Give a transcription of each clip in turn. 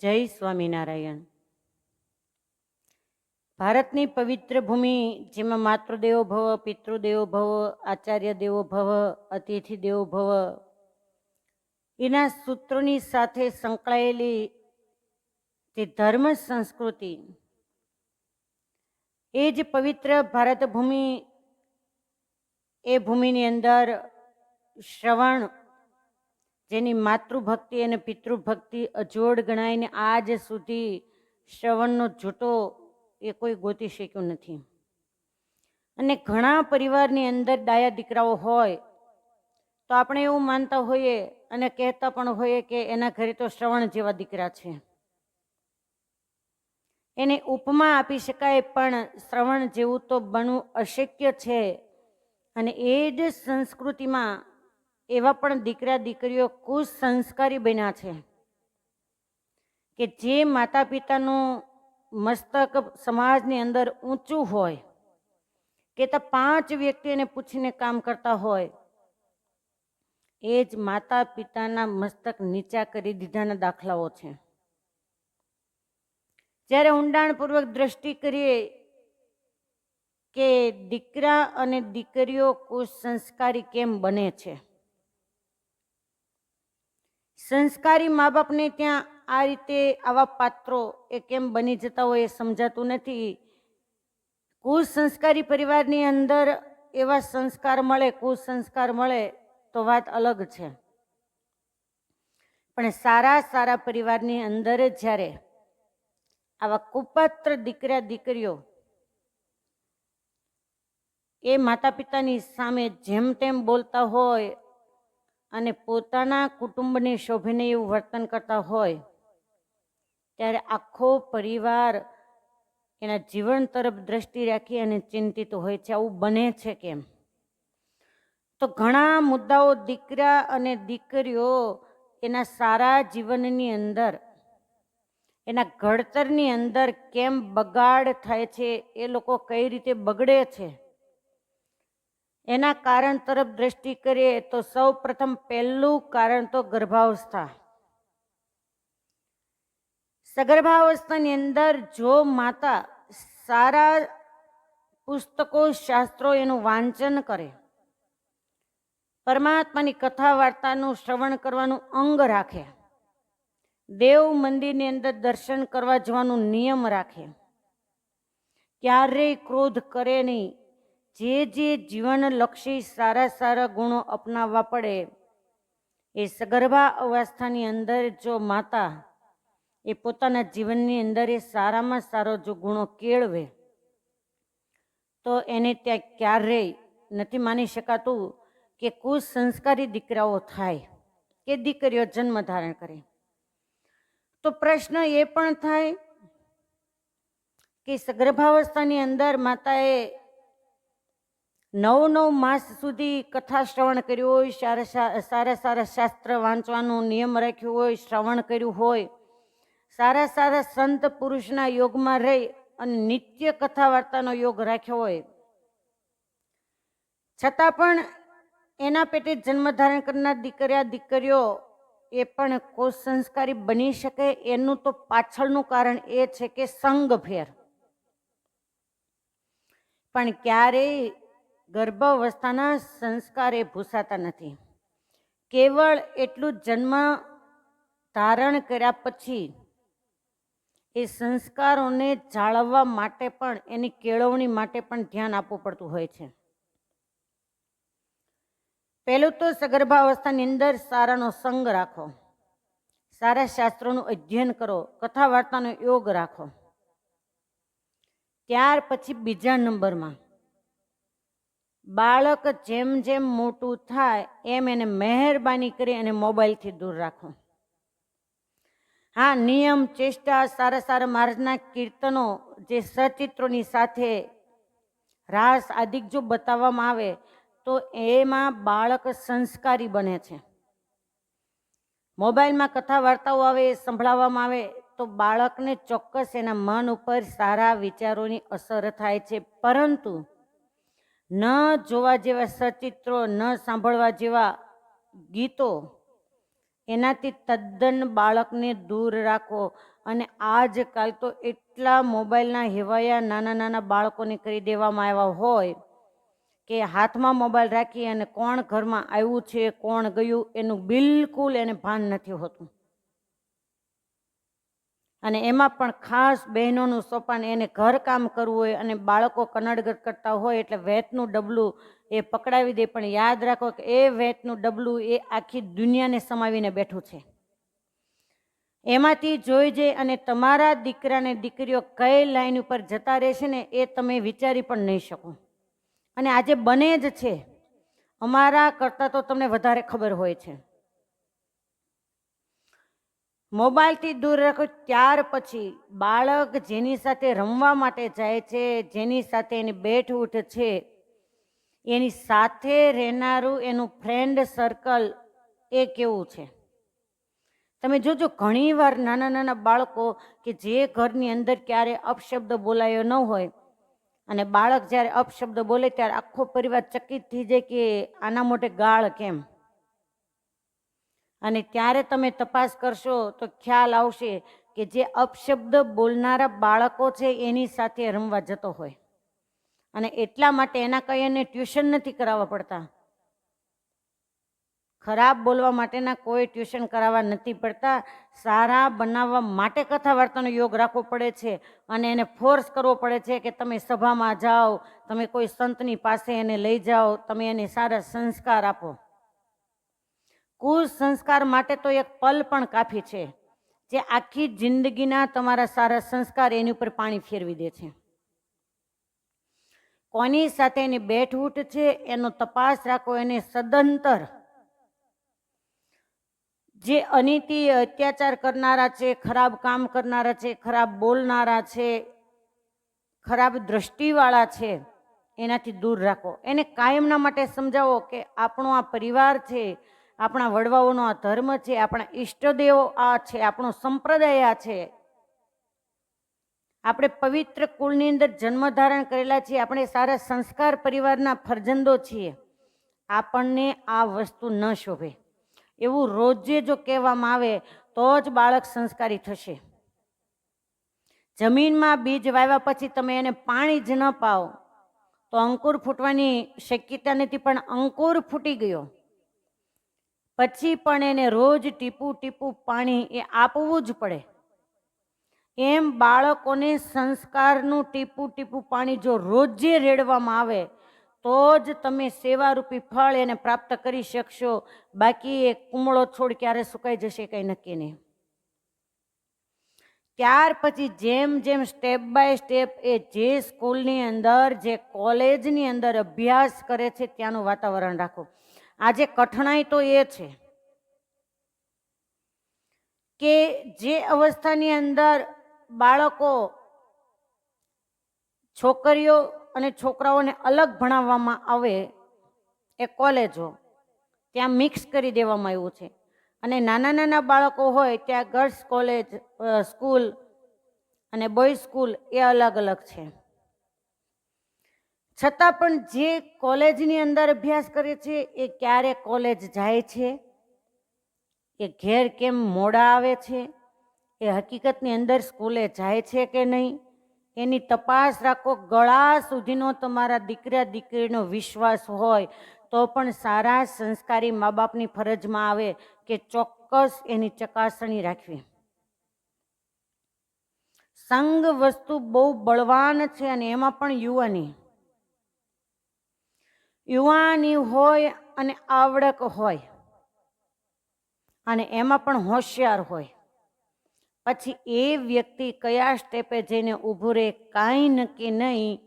જય સ્વામિનારાયણ. ભારતની પવિત્ર ભૂમિ જેમાં માતૃદેવો ભવ, પિતૃદેવો ભવ આચાર્ય દેવો ભવ અતિથિ દેવો ભવ, એના સૂત્રોની સાથે સંકળાયેલી જે ધર્મ સંસ્કૃતિ, એ જ પવિત્ર ભારત ભૂમિ, એ ભૂમિની અંદર શ્રવણ જેની માતૃભક્તિ અને પિતૃભક્તિ અજોડ ગણાઈને આજ સુધી શ્રવણનો જૂટો એ કોઈ ગોતી શક્યું નથી. અને ઘણા પરિવારની અંદર ડાયા દીકરાઓ હોય, તો આપણે એવું માનતા હોઈએ અને કહેતા પણ હોઈએ કે એના ઘરે તો શ્રવણ જેવા દીકરા છે. એને ઉપમા આપી શકાય, પણ શ્રવણ જેવું તો બનવું અશક્ય છે. અને એ જ સંસ્કૃતિમાં એવા પણ દીકરા દીકરીઓ કુસંસ્કારી બન્યા છે કે જે માતા પિતાનું મસ્તક સમાજની અંદર ઊંચું હોય, કે તો પાંચ વ્યક્તિ એને પૂછીને કામ કરતા હોય, એ જ માતા પિતાના મસ્તક નીચા કરી દીધાના દાખલાઓ છે. જ્યારે ઊંડાણપૂર્વક દ્રષ્ટિ કરીએ કે દીકરા અને દીકરીઓ કુસંસ્કારી કેમ બને છે? સંસ્કારી મા બાપને ત્યાં આ રીતે આવા પાત્રો એ કેમ બની જતા હોય એ સમજાતું નથી. કુસંસ્કારી પરિવારની અંદર એવા સંસ્કાર મળે કુસંસ્કાર મળે તો વાત અલગ છે. પણ સારા સારા પરિવારની અંદર જ્યારે આવા કુપાત્ર દીકરા, દીકરીઓ એ માતા પિતાની સામે જેમ તેમ બોલતા હોય અને પોતાના કુટુંબને શોભીને એવું વર્તન કરતા હોય, ત્યારે આખો પરિવાર એના જીવન તરફ દ્રષ્ટિ રાખી અને ચિંતિત હોય છે. આવું બને છે કેમ? તો ઘણા મુદ્દાઓ દીકરા અને દીકરીઓ એના સારા જીવનની અંદર, એના ઘડતરની અંદર કેમ બગાડ થાય છે એ લોકો કઈ રીતે બગડે છે? એના કારણ તરફ દ્રષ્ટિ કરીએ તો સૌ પ્રથમ પહેલું કારણ તો ગર્ભાવસ્થા. સગર્ભાવસ્થાની અંદર જો માતા સારા પુસ્તકો, શાસ્ત્રો એનું વાંચન કરે, પરમાત્માની કથા વાર્તાનું શ્રવણ કરવાનું અંગ રાખે, દેવ મંદિરની અંદર દર્શન કરવા જવાનું નિયમ રાખે, ક્યારેય ક્રોધ કરે નહીં. જે જે જીવનલક્ષી સારા સારા ગુણો અપનાવવા પડે, એ સગર્ભા અવસ્થાની અંદર જો માતા એ પોતાના જીવનની અંદર એ સારામાં સારો જો ગુણો કેળવે, તો એને ત્યાં ક્યારેય નથી માની શકાતું કે કુસંસ્કારી દીકરાઓ થાય, કે દીકરીઓ જન્મ ધારણ કરે. તો પ્રશ્ન એ પણ થાય કે સગર્ભાવસ્થાની અંદર માતાએ નવ નવ માસ સુધી કથા શ્રવણ કર્યું હોય, સારા સારા સારા શાસ્ત્ર વાંચવાનું નિયમ રાખ્યો હોય, શ્રવણ કર્યું હોય, સારા સારા સંત પુરુષના યોગમાં રહી અને નિત્ય કથા વાર્તાનો યોગ રાખ્યો હોય. છતાં પણ એના પેટે જન્મ ધારણ કરનાર દીકરીયા દીકરીઓ એ પણ કોષ સંસ્કારી બની શકે, એનું તો પાછળનું કારણ એ છે કે સંગ ફેર પણ ક્યારેય ગર્ભાવસ્થાના સંસ્કાર એ ભૂસાતા નથી. કેવળ એટલું જન્મ ધારણ કર્યા પછી એ સંસ્કારોને જાળવવા માટે પણ, એની કેળવણી માટે પણ ધ્યાન આપવું પડતું હોય છે. પહેલું તો સગર્ભાવસ્થાની અંદર સારાનો સંગ રાખો. સારા શાસ્ત્રોનું અધ્યયન કરો કથા વાર્તાનો યોગ રાખો. ત્યાર પછી બીજા નંબરમાં બાળક જેમ જેમ મોટું થાય, એમ એને મહેરબાની કરી અને મોબાઈલથી દૂર રાખો. હા, નિયમ, ચેષ્ટા, સારા સારા મહારાજના કીર્તનો જે સચિત્રોની સાથે રાસ આદિક જો બતાવવામાં આવે, તો એમાં બાળક સંસ્કારી બને છે. મોબાઈલમાં કથા વાર્તાઓ આવે, સંભળાવવામાં આવે, તો બાળકને ચોક્કસ એના મન ઉપર સારા વિચારોની અસર થાય છે. પરંતુ ન જોવા જેવા સચિત્રો, ન સાંભળવા જેવા ગીતો, એનાથી તદ્દન બાળકને દૂર રાખો. અને આજકાલ તો એટલા મોબાઈલના હેવાયા નાના નાના બાળકોને કરી દેવામાં આવ્યા હોય કે હાથમાં મોબાઈલ રાખી અને કોણ ઘરમાં આવ્યું છે, કોણ ગયું, એનું બિલકુલ એને ભાન નથી હોતું. અને એમાં પણ ખાસ બહેનોનું સોપાન, એને ઘરકામ કરવું હોય અને બાળકો કનડગત કરતા હોય એટલે વેતનું ડબલું એ પકડાવી દે. પણ યાદ રાખો કે એ વેતનું ડબલું એ આખી દુનિયાને સમાવીને બેઠું છે. એમાંથી જોઈ જઈ અને તમારા દીકરાને દીકરીઓ કઈ લાઈન ઉપર જતા રહેશે ને એ તમે વિચારી પણ નહીં શકો. અને આજે બને જ છે. અમારા કરતાં તો તમને વધારે ખબર હોય છે. મોબાઈલથી દૂર રાખો, ત્યાર પછી બાળક જેની સાથે રમવા માટે જાય છે, જેની સાથે એની બેઠ ઉઠ છે, એની સાથે રહેનારું એનું ફ્રેન્ડ સર્કલ એ કેવું છે? તમે જોજો ઘણીવાર નાના નાના બાળકો કે જે ઘરની અંદર ક્યારે અપશબ્દ બોલાયો ન હોય અને બાળક જ્યારે અપશબ્દ બોલે ત્યારે આખો પરિવાર ચકિત થઈ જાય કે આના મોટે ગાળ કેમ? અને ત્યારે તમે તપાસ કરશો તો ખ્યાલ આવશે કે જે અપશબ્દ બોલનારા બાળકો છે એની સાથે રમવા જતો હોય. અને એટલા માટે એના કંઈ એને ટ્યુશન નથી કરાવવા પડતા. ખરાબ બોલવા માટેના કોઈ ટ્યુશન કરાવવા નથી પડતા. સારા બનાવવા માટે કથા વાર્તાનો યોગ રાખવો પડે છે અને એને ફોર્સ કરવો પડે છે કે તમે સભામાં જાઓ, તમે કોઈ સંતની પાસે એને લઈ જાઓ, તમે એને સારા સંસ્કાર આપો. કુસંસ્કાર માટે તો એક પલ પણ કાફી છે, જે આખી જિંદગીના તમારા સારા સંસ્કાર એની ઉપર પાણી ફેરવી દે છે. કોની સાથે એની બેઠવૂટ છે, એનો તપાસ રાખો, એને સદંતર જે અનિતિ, અત્યાચાર કરનારા છે, ખરાબ કામ કરનારા છે, ખરાબ બોલનારા છે, ખરાબ દ્રષ્ટિવાળા છે, એનાથી દૂર રાખો. એને કાયમના માટે સમજાવો કે આપણો આ પરિવાર છે આપણા વડવાઓનો આ ધર્મ છે, આપણા ઈષ્ટદેવો આ છે, આપણો સંપ્રદાય આ છે. આપણે પવિત્ર કુળની અંદર જન્મ ધારણ કરેલા છીએ, આપણે સારા સંસ્કાર પરિવારના ફરજંદો છીએ. આપણને આ વસ્તુ ન શોભે. એવું રોજે જો કહેવામાં આવે, તો જ બાળક સંસ્કારી થશે. જમીનમાં બીજ વાવ્યા પછી તમે એને પાણી જ ન પાઓ, તો અંકુર ફૂટવાની શક્યતા નથી, પણ અંકુર ફૂટી ગયો. પછી પણ એને રોજ ટીપું ટીપું પાણી એ આપવું જ પડે. એમ બાળકોને સંસ્કારનું ટીપું ટીપું પાણી જો રોજે રેડવામાં આવે, તો જ તમે સેવારૂપી ફળ એને પ્રાપ્ત કરી શકશો. બાકી એ કુમળો છોડ ક્યારે સુકાઈ જશે કંઈ નક્કી નહીં. ત્યાર પછી જેમ જેમ સ્ટેપ બાય સ્ટેપ એ જે સ્કૂલની અંદર, જે કોલેજની અંદર અભ્યાસ કરે છે, ત્યાંનું વાતાવરણ રાખો. આજે કઠણાઈ તો એ છે કે જે અવસ્થાની અંદર બાળકો છોકરીઓ અને છોકરાઓને અલગ ભણાવવામાં આવે એ કોલેજો, ત્યાં મિક્સ કરી દેવામાં આવ્યું છે. અને નાના નાના બાળકો હોય ત્યાં ગર્લ્સ કોલેજ સ્કૂલ અને બોય સ્કૂલ એ અલગ અલગ છે. છતાં પણ જે કોલેજની અંદર અભ્યાસ કરે છે, એ ક્યારે કોલેજ જાય છે? એ ઘેર કેમ મોડા આવે છે? એ હકીકતની અંદર સ્કૂલે જાય છે કે નહીં? એની તપાસ રાખો, ગળા સુધીનો તમારા દીકરા દીકરીનો વિશ્વાસ હોય, તો પણ સારા સંસ્કારી મા બાપની ફરજમાં આવે કે ચોક્કસ એની ચકાસણી રાખવી. સંઘ વસ્તુ બહુ બળવાન છે અને એમાં પણ યુવાની. યુવાની હોય અને આવડક હોય. અને એમાં પણ હોશિયાર હોય. પછી એ વ્યક્તિ કયા સ્ટેપે જઈને ઊભું રહે કાંઈ નક્કી નહીં.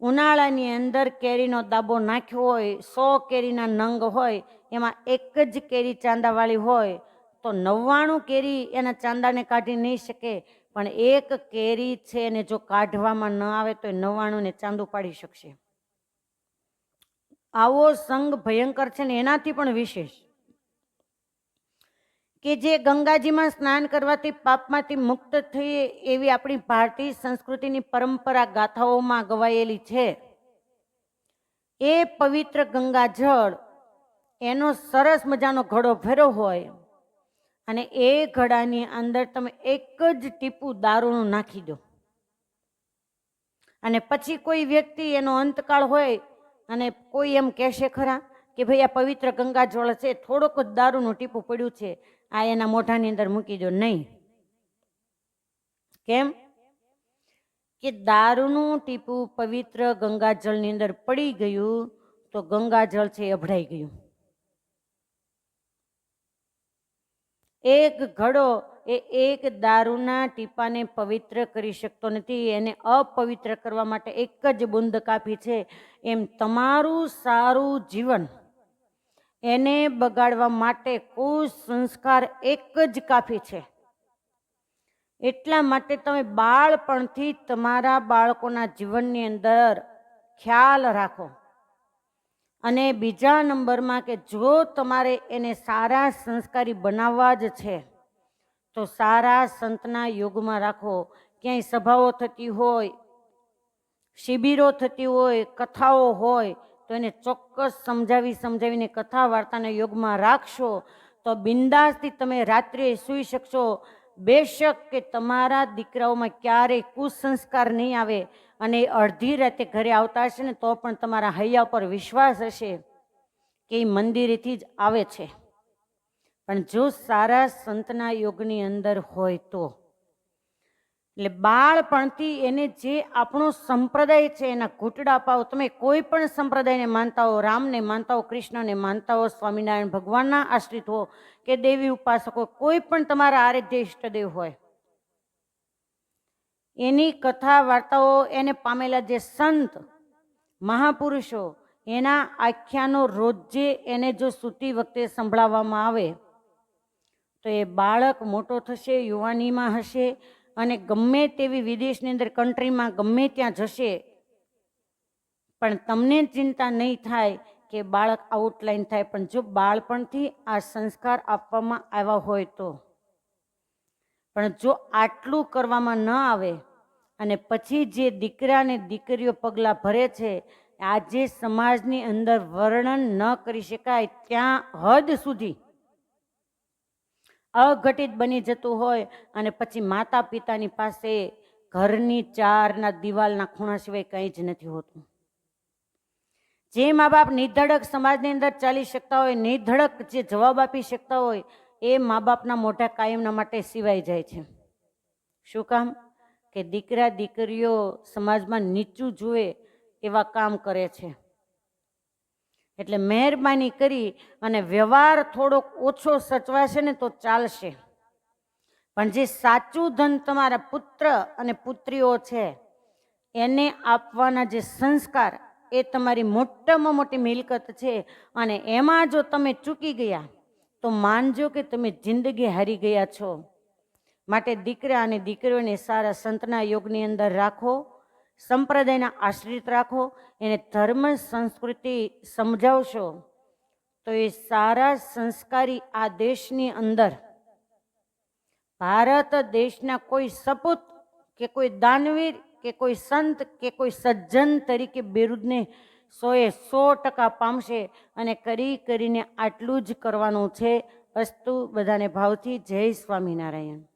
ઉનાળાની અંદર કેરીનો દાબો નાખ્યો હોય, સો કેરીના નંગ હોય, એમાં એક જ કેરી ચાંદાવાળી હોય, તો નવ્વાણું કેરી એના ચાંદાને કાઢી નહીં શકે. પણ એક કેરી છે એને જો કાઢવામાં ન આવે તો એ નવ્વાણુંને ચાંદું પાડી શકશે. આવો સંગ ભયંકર છે ને એનાથી પણ વિશેષ. કે જે ગંગાજીમાં સ્નાન કરવાથી પાપમાંથી મુક્ત થઈએ એવી આપણી ભારતીય સંસ્કૃતિની પરંપરા ગાથાઓમાં ગવાયેલી છે. એ પવિત્ર ગંગાજળ, એનો સરસ મજાનો ઘડો ભર્યો હોય અને એ ઘડાની અંદર તમે એક જ ટીપું દારૂનું નાખી દો. અને પછી કોઈ વ્યક્તિ એનો અંતકાળ હોય અને કોઈ એમ કહેશે ખરા કે ભાઈ આ પવિત્ર ગંગાજળ છે, થોડોક જ દારૂનું ટીપું પડ્યું છે, આ એના મોઢાની અંદર મૂકી દો. નહીં. કેમ? કે દારૂનું ટીપું પવિત્ર ગંગાજળની અંદર પડી ગયું તો ગંગાજળ છે અભડાઈ ગયું. એક ઘડો એ એક દારૂના ટીપાને પવિત્ર કરી શકતો નથી. એને અપવિત્ર કરવા માટે એક જ બુંદ કાપી છે. એમ તમારું સારું જીવન એને બગાડવા માટે કુશ સંસ્કાર એક જ કાફી છે. એટલા માટે તમે બાળપણથી તમારા બાળકોના જીવનની અંદર ખ્યાલ રાખો. અને બીજા નંબરમાં કે જો તમારે એને સારા સંસ્કારી બનાવવા જ છે તો સારા સંતના યોગમાં રાખો. ક્યાંય સભાઓ થતી હોય, શિબિરો થતી હોય, કથાઓ હોય, તો એને ચોક્કસ સમજાવી સમજાવીને કથા વાર્તાના યોગમાં રાખશો. તો બિંદાસથી તમે રાત્રે સૂઈ શકશો. બેશક કે તમારા દીકરાઓમાં ક્યારેય કુસંસ્કાર નહીં આવે અને અડધી રાતે ઘરે આવતા હશે ને તો પણ તમારા હૈયા પર વિશ્વાસ હશે કે એ મંદિરેથી જ આવે છે. પણ જો સારા સંતના યોગની અંદર હોય તો. એટલે બાળપણથી એને જે આપણો સંપ્રદાય છે, એના ઘૂંટડા પાવ તમે કોઈ પણ સંપ્રદાયને માનતા હો, રામને માનતા હો, કૃષ્ણને માનતા હો, સ્વામિનારાયણ ભગવાનના આશ્રિત હો, કે દેવી ઉપાસકો કોઈ પણ તમારા આરાધ્ય ઇષ્ટદેવ હોય. એની કથા વાર્તાઓ, એને પામેલા જે સંત, મહાપુરુષો, એના આખ્યાનો રોજે એને જો સૂતી વખતે સંભળાવવામાં આવે તો એ બાળક મોટો થશે, યુવાનીમાં હશે અને ગમે તેવી વિદેશની અંદર કન્ટ્રીમાં ગમે ત્યાં જશે. પણ તમને ચિંતા નહીં થાય કે બાળક આઉટલાઈન થાય, પણ જો બાળપણથી આ સંસ્કાર આપવામાં આવ્યા હોય તો. પણ જો આટલું કરવામાં ન આવે અને પછી જે દીકરા અને દીકરીઓ પગલાં ભરે છે, આજે સમાજની અંદર વર્ણન ન કરી શકાય ત્યાં હદ સુધી અઘટિત બની જતું હોય અને પછી માતા પિતાની પાસે ઘરની ચારના દિવાલના ખૂણા સિવાય કંઈ જ નથી હોતું. જે મા બાપ નિર્ધડક સમાજની અંદર ચાલી શકતા હોય, નિર્ધડક જે જવાબ આપી શકતા હોય, એ મા બાપના મોઢા કાયમના માટે સિવાય જાય છે. શું કામ? કે દીકરા દીકરીઓ સમાજમાં નીચું જુએ એવા કામ કરે છે. એટલે મહેરબાની કરી અને વ્યવહાર થોડોક ઓછો સચવાશે ને તો ચાલશે. પણ જે સાચું ધન તમારા પુત્ર અને પુત્રીઓ છે, એને આપવાના જે સંસ્કાર એ તમારી મોટામાં મોટી મિલકત છે અને એમાં જો તમે ચૂકી ગયા, તો માનજો કે તમે જિંદગી હારી ગયા છો. માટે દીકરા અને દીકરીઓને સારા સંતના યોગની અંદર રાખો. સંપ્રદાયના આશ્રિત રાખો, એને ધર્મ, સંસ્કૃતિ સમજાવશો, તો એ સારા સંસ્કારી આ દેશની અંદર. ભારત દેશના કોઈ સપૂત કે કોઈ દાનવીર કે કોઈ સંત કે કોઈ સજ્જન તરીકે બિરુદને સોએ સો ટકા પામશે અને કરી કરીને આટલું જ કરવાનું છે. અસ્તુ બધાને ભાવથી જય સ્વામિનારાયણ.